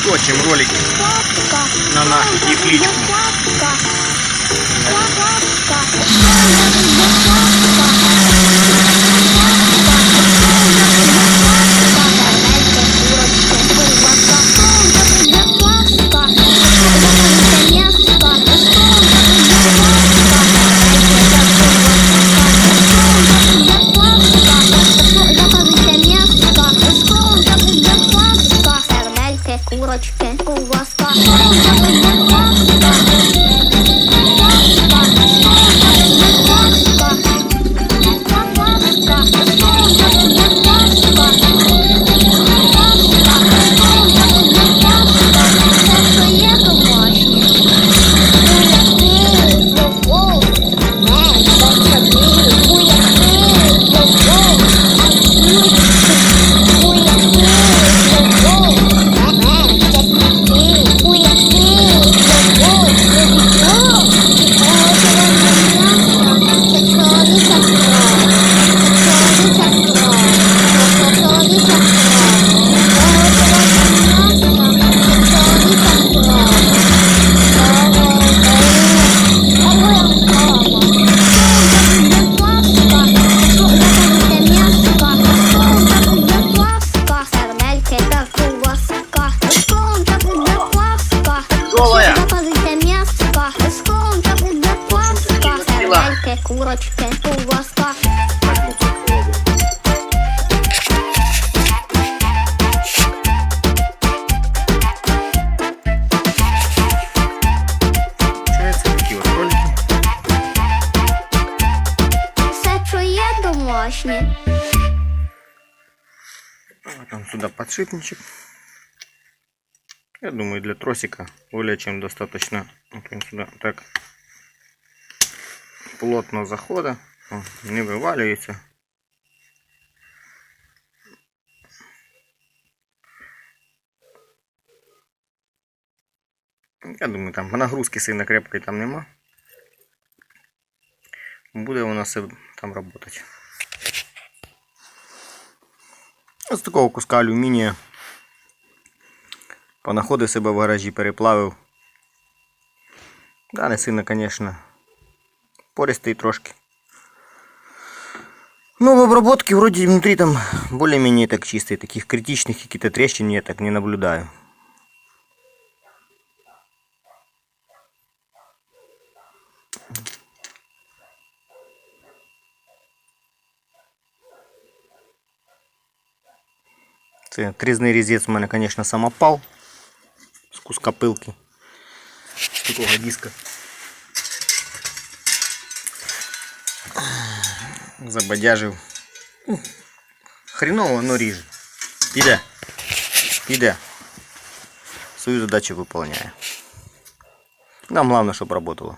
Скотчем ролики. На нашу тепличку. Курочки, куласка. Курочки, куласка. Получается такі от ролики. Все, що є домашнє. А Там сюда подшипничек. Я думаю, для тросика более чем достаточно. Вот он сюда так плотно захода, О, не вываливается. Я думаю, там нагрузки сильно крепкої там нема. Буде у нас там работать. З такого куска алюмінія понаходив себе в гаражі, переплавив. Да, не сильно, звісно, пористий трошки. Ну, в обработке вроде внутри там более-менее так чистый. Таких критичных каких-то трещин я так не наблюдаю. Це трізний різець у мене, звісно, самопал з куска пилки. З такого диска. Забадяжив. Ну, Хреново, но ріже. Піде. Піде. Свою задачу виконує. Нам головне, щоб працювало.